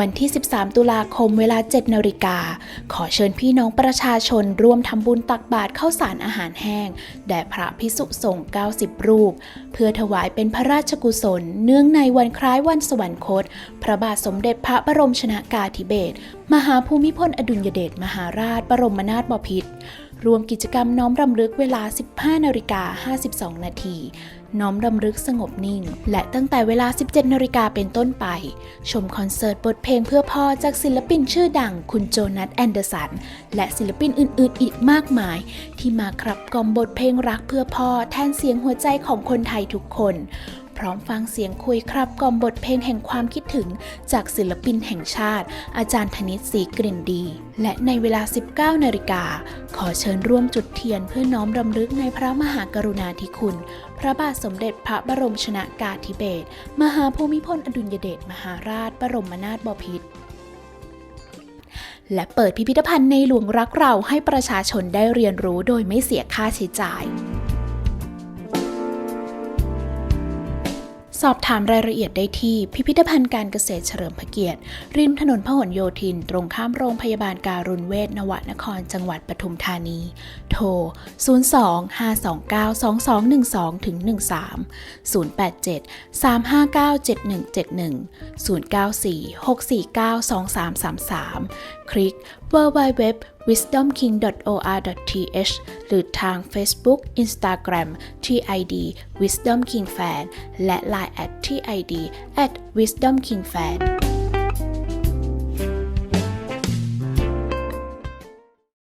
วันที่ 13 ตุลาคมเวลา 7นาฬิกา ขอเชิญพี่น้องประชาชนร่วมทำบุญตักบาตรข้าวสารอาหารแห้ง แด่พระพิสุสงฆ์90 รูป เพื่อถวายเป็นพระราชกุศล เนื่องในวันคล้ายวันสวรรคต พระบาทสมเด็จพระบรมชนากาธิเบศรมหาภูมิพลอดุลยเดชมหาราชบรมนาถบพิตร รวมกิจกรรมน้อมรำลึกเวลา 15 นาฬิกา 52 นาที น้อมรำลึกสงบนิ่ง และตั้งแต่เวลา 17 นาฬิกาเป็นต้นไป ชมคอนเสิร์ตบทเพลงเพื่อพ่อจากศิลปินชื่อดังคุณโจนัสแอนเดอร์สัน และศิลปินอื่น ๆ อีกมากมาย ที่มาครับกล่อมบทเพลงรักเพื่อพ่อแทนเสียงหัวใจของคนไทยทุกคน พร้อมฟังเสียงคุยครับกล่อมบทเพลงแห่งความคิดถึงจากศิลปินแห่งชาติ อาจารย์ธนิตศรีกลิ่นดี และในเวลา 19นาฬิกาขอเชิญร่วมจุดเทียนเพื่อน้อมรำลึกในพระมหากรุณาธิคุณ พระบาทสมเด็จพระบรมชนากาธิเบศรมหาภูมิพลอดุลยเดชมหาราช บรมนาถบพิตรและเปิดพิพิธภัณฑ์ในหลวงรักเราให้ประชาชนได้เรียนรู้โดยไม่เสียค่าใช้จ่าย สอบถามรายละเอียดได้ที่พิพิธภัณฑ์การเกษตรเฉลิมพระเกียรติ ริมถนนพหลโยธิน ตรงข้ามโรงพยาบาลการุณเวชนวนคร จังหวัดปทุมธานี โทร 02-529-2212ถึง13 087 359-7171 094 649-2333 คลิก www wisdomking.or.th หรือทาง Facebook Instagram ที่ ID wisdomkingfan และ Line at ที่ ID at wisdomkingfan